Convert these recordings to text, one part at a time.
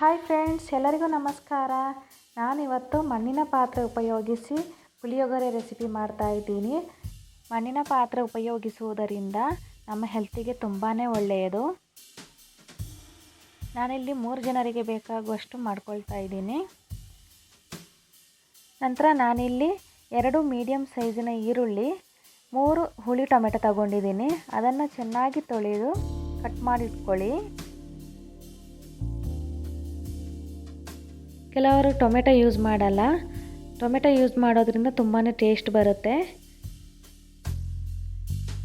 Hi friends, ಎಲ್ಲರಿಗೂ ನಮಸ್ಕಾರ. ನಾನಿವತ್ತು ಮಣ್ಣಿನ ಪಾತ್ರೆ ಉಪಯೋಗಿಸಿ ಪುಳಿಯೋಗರೆ ರೆಸಿಪಿ ಮಾಡ್ತಾ ಇದ್ದೀನಿ. ಮಣ್ಣಿನ ಪಾತ್ರೆ ಉಪಯೋಗಿಸುವುದರಿಂದ ನಮ್ಮ ಹೆಲ್ತಿಗೆ ತುಂಬಾ ಒಳ್ಳೆಯದು. ನಾನಿಲ್ಲಿ ಮೂರು ಜನರಿಗೆ ಬೇಕಾಗುವಷ್ಟು ಮಾಡ್ಕೊಳ್ತಾ ಇದ್ದೀನಿ. ನಂತರ ನಾನಿಲ್ಲಿ ಎರಡು ಮೀಡಿಯಮ್ ಸೈಜಿನ ಈರುಳ್ಳಿ, ಮೂರು ಹುಳಿ ಟೊಮೆಟೊ ತಗೊಂಡಿದ್ದೀನಿ. ಅದನ್ನು ಚೆನ್ನಾಗಿ ತೊಳೆದು ಕಟ್ ಮಾಡಿಟ್ಕೊಳ್ಳಿ. ಕೆಲವರು ಟೊಮೆಟೊ ಯೂಸ್ ಮಾಡಲ್ಲ. ಟೊಮೆಟೊ ಯೂಸ್ ಮಾಡೋದ್ರಿಂದ ತುಂಬಾ ಟೇಸ್ಟ್ ಬರುತ್ತೆ.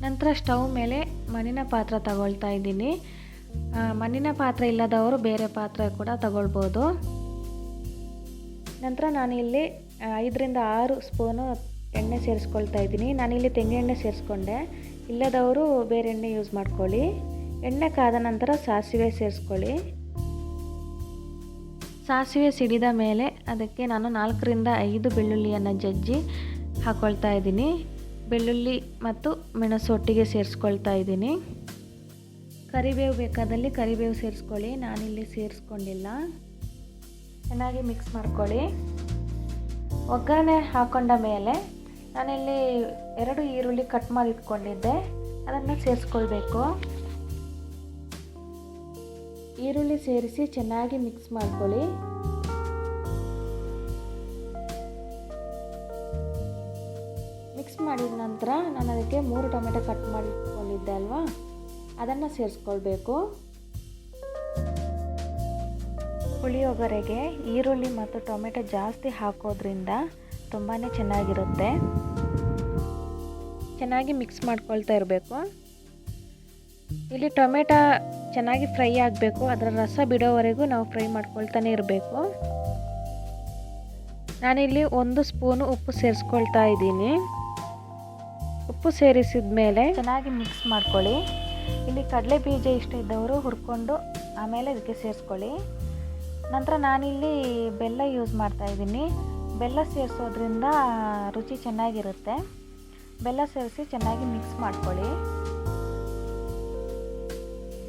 ನಂತರ ಸ್ಟವ್ ಮೇಲೆ ಮಣ್ಣಿನ ಪಾತ್ರ ತಗೊಳ್ತಾ ಇದ್ದೀನಿ. ಮಣ್ಣಿನ ಪಾತ್ರ ಇಲ್ಲದವರು ಬೇರೆ ಪಾತ್ರೆ ಕೂಡ ತಗೊಳ್ಬೋದು. ನಂತರ ನಾನಿಲ್ಲಿ ಐದರಿಂದ ಆರು ಸ್ಪೂನು ಎಣ್ಣೆ ಸೇರಿಸ್ಕೊಳ್ತಾ ಇದ್ದೀನಿ. ನಾನಿಲ್ಲಿ ತೆಂಗಿನೆಣ್ಣೆ ಸೇರಿಸ್ಕೊಂಡೆ. ಇಲ್ಲದವರು ಬೇರೆ ಎಣ್ಣೆ ಯೂಸ್ ಮಾಡ್ಕೊಳ್ಳಿ. ಎಣ್ಣೆ ಕಾದ ನಂತರ ಸಾಸಿವೆ ಸೇರಿಸ್ಕೊಳ್ಳಿ. ಸಾಸಿವೆ ಸಿಡಿದ ಮೇಲೆ ಅದಕ್ಕೆ ನಾನು ನಾಲ್ಕರಿಂದ ಐದು ಬೆಳ್ಳುಳ್ಳಿಯನ್ನು ಜಜ್ಜಿ ಹಾಕ್ಕೊಳ್ತಾ ಇದ್ದೀನಿ. ಬೆಳ್ಳುಳ್ಳಿ ಮತ್ತು ಮೆಣಸು ಒಟ್ಟಿಗೆ ಸೇರಿಸ್ಕೊಳ್ತಾ ಇದ್ದೀನಿ. ಕರಿಬೇವು ಬೇಕಾದಲ್ಲಿ ಕರಿಬೇವು ಸೇರಿಸ್ಕೊಳ್ಳಿ. ನಾನಿಲ್ಲಿ ಸೇರಿಸ್ಕೊಂಡಿಲ್ಲ. ಚೆನ್ನಾಗಿ ಮಿಕ್ಸ್ ಮಾಡ್ಕೊಳ್ಳಿ. ಒಗ್ಗರಣೆ ಹಾಕೊಂಡ ಮೇಲೆ ನಾನಿಲ್ಲಿ ಎರಡು ಈರುಳ್ಳಿ ಕಟ್ ಮಾಡಿ ಇಟ್ಕೊಂಡಿದ್ದೆ ಅದನ್ನು ಸೇರಿಸ್ಕೊಳ್ಬೇಕು. ಈರುಳ್ಳಿ ಸೇರಿಸಿ ಚೆನ್ನಾಗಿ ಮಿಕ್ಸ್ ಮಾಡ್ಕೊಳ್ಳಿ. ಮಿಕ್ಸ್ ಮಾಡಿದ ನಂತರ ನಾನು ಅದಕ್ಕೆ ಮೂರು ಟೊಮೆಟೊ ಕಟ್ ಮಾಡಿ ಇಟ್ಕೊಂಡಿದ್ದೆ ಅಲ್ವಾ? ಅದನ್ನು ಸೇರಿಸ್ಕೊಳ್ಬೇಕು. ಪುಳಿಯೋಗರೆಗೆ ಈರುಳ್ಳಿ ಮತ್ತು ಟೊಮೆಟೊ ಜಾಸ್ತಿ ಹಾಕೋದ್ರಿಂದ ತುಂಬಾ ಚೆನ್ನಾಗಿರುತ್ತೆ. ಚೆನ್ನಾಗಿ ಮಿಕ್ಸ್ ಮಾಡ್ಕೊಳ್ತಾ ಇರಬೇಕು. ಇಲ್ಲಿ ಟೊಮೆಟೊ ಚೆನ್ನಾಗಿ ಫ್ರೈ ಆಗಬೇಕು. ಅದರ ರಸ ಬಿಡೋವರೆಗೂ ನಾವು ಫ್ರೈ ಮಾಡ್ಕೊಳ್ತಾನೆ ಇರಬೇಕು. ನಾನಿಲ್ಲಿ ಒಂದು ಸ್ಪೂನು ಉಪ್ಪು ಸೇರಿಸ್ಕೊಳ್ತಾ ಇದ್ದೀನಿ. ಉಪ್ಪು ಸೇರಿಸಿದ ಮೇಲೆ ಚೆನ್ನಾಗಿ ಮಿಕ್ಸ್ ಮಾಡ್ಕೊಳ್ಳಿ. ಇಲ್ಲಿ ಕಡಲೆ ಬೀಜ ಇಷ್ಟ ಇದ್ದವರು ಹುರ್ಕೊಂಡು ಆಮೇಲೆ ಇದಕ್ಕೆ ಸೇರಿಸ್ಕೊಳ್ಳಿ. ನಂತರ ನಾನಿಲ್ಲಿ ಬೆಲ್ಲ ಯೂಸ್ ಮಾಡ್ತಾ ಇದ್ದೀನಿ. ಬೆಲ್ಲ ಸೇರಿಸೋದ್ರಿಂದ ರುಚಿ ಚೆನ್ನಾಗಿರುತ್ತೆ. ಬೆಲ್ಲ ಸೇರಿಸಿ ಚೆನ್ನಾಗಿ ಮಿಕ್ಸ್ ಮಾಡ್ಕೊಳ್ಳಿ.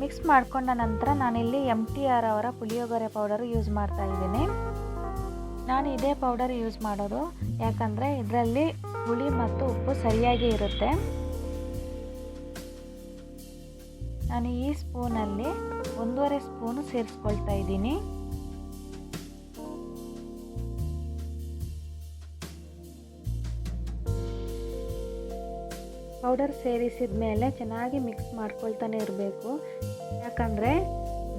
ಮಿಕ್ಸ್ ಮಾಡಿಕೊಂಡ ನಂತರ ನಾನಿಲ್ಲಿ ಎಂ ಟಿ ಆರ್ ಅವರ ಪುಳಿಯೋಗರೆ ಪೌಡರ್ ಯೂಸ್ ಮಾಡ್ತಾ ಇದ್ದೀನಿ. ನಾನು ಇದೇ ಪೌಡರ್ ಯೂಸ್ ಮಾಡೋದು. ಯಾಕಂದರೆ ಇದರಲ್ಲಿ ಹುಳಿ ಮತ್ತು ಉಪ್ಪು ಸರಿಯಾಗಿ ಇರುತ್ತೆ. ನಾನು ಈ ಸ್ಪೂನಲ್ಲಿ ಒಂದೂವರೆ ಸ್ಪೂನು ಸೇರಿಸ್ಕೊಳ್ತಾ ಇದ್ದೀನಿ. ಪೌಡರ್ ಸೇರಿಸಿದ ಮೇಲೆ ಚೆನ್ನಾಗಿ ಮಿಕ್ಸ್ ಮಾಡ್ಕೊಳ್ತಾನೆ ಇರಬೇಕು. ಯಾಕಂದರೆ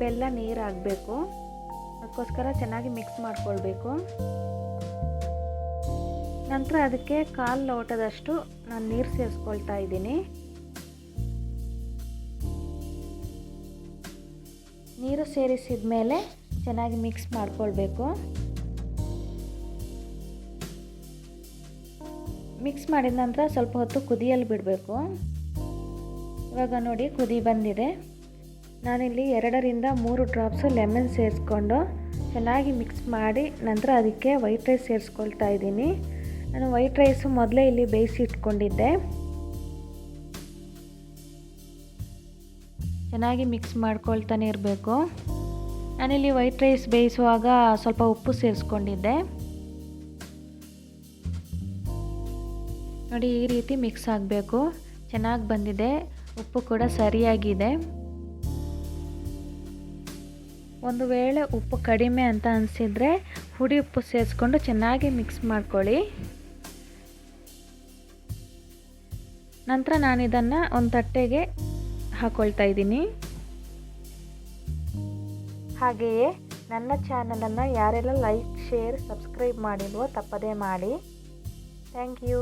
ಬೆಲ್ಲ ನೀರಾಗಬೇಕು ಅದಕ್ಕೋಸ್ಕರ ಚೆನ್ನಾಗಿ ಮಿಕ್ಸ್ ಮಾಡ್ಕೊಳ್ಬೇಕು. ನಂತರ ಅದಕ್ಕೆ ಕಾಲು ಲೋಟದಷ್ಟು ನಾನು ನೀರು ಸೇರಿಸ್ಕೊಳ್ತಾ ಇದ್ದೀನಿ. ನೀರು ಸೇರಿಸಿದ ಮೇಲೆ ಚೆನ್ನಾಗಿ ಮಿಕ್ಸ್ ಮಾಡ್ಕೊಳ್ಬೇಕು. ಮಿಕ್ಸ್ ಮಾಡಿದ ನಂತರ ಸ್ವಲ್ಪ ಹೊತ್ತು ಕುದಿಯಲು ಬಿಡಬೇಕು. ಇವಾಗ ನೋಡಿ ಕುದಿ ಬಂದಿದೆ. ನಾನಿಲ್ಲಿ ಎರಡರಿಂದ ಮೂರು ಡ್ರಾಪ್ಸು ಲೆಮನ್ ಸೇರಿಸ್ಕೊಂಡು ಚೆನ್ನಾಗಿ ಮಿಕ್ಸ್ ಮಾಡಿ ನಂತರ ಅದಕ್ಕೆ ವೈಟ್ ರೈಸ್ ಸೇರಿಸ್ಕೊಳ್ತಾ ಇದ್ದೀನಿ. ನಾನು ವೈಟ್ ರೈಸು ಮೊದಲೇ ಇಲ್ಲಿ ಬೇಯಿಸಿ ಇಟ್ಕೊಂಡಿದ್ದೆ. ಚೆನ್ನಾಗಿ ಮಿಕ್ಸ್ ಮಾಡ್ಕೊಳ್ತಾನೆ ಇರಬೇಕು. ನಾನಿಲ್ಲಿ ವೈಟ್ ರೈಸ್ ಬೇಯಿಸುವಾಗ ಸ್ವಲ್ಪ ಉಪ್ಪು ಸೇರಿಸ್ಕೊಂಡಿದ್ದೆ. ನೋಡಿ ಈ ರೀತಿ ಮಿಕ್ಸ್ ಆಗಬೇಕು. ಚೆನ್ನಾಗಿ ಬಂದಿದೆ. ಉಪ್ಪು ಕೂಡ ಸರಿಯಾಗಿದೆ. ಒಂದು ವೇಳೆ ಉಪ್ಪು ಕಡಿಮೆ ಅಂತ ಅನಿಸಿದರೆ ಹುಡಿ ಉಪ್ಪು ಸೇರಿಸ್ಕೊಂಡು ಚೆನ್ನಾಗಿ ಮಿಕ್ಸ್ ಮಾಡ್ಕೊಳ್ಳಿ. ನಂತರ ನಾನು ಇದನ್ನು ಒಂದು ತಟ್ಟೆಗೆ ಹಾಕ್ಕೊಳ್ತಾ ಇದ್ದೀನಿ. ಹಾಗೆಯೇ ನನ್ನ ಚಾನಲನ್ನು ಯಾರೆಲ್ಲ ಲೈಕ್ ಶೇರ್ ಸಬ್ಸ್ಕ್ರೈಬ್ ಮಾಡಿಲ್ವೋ ತಪ್ಪದೇ ಮಾಡಿ. Thank you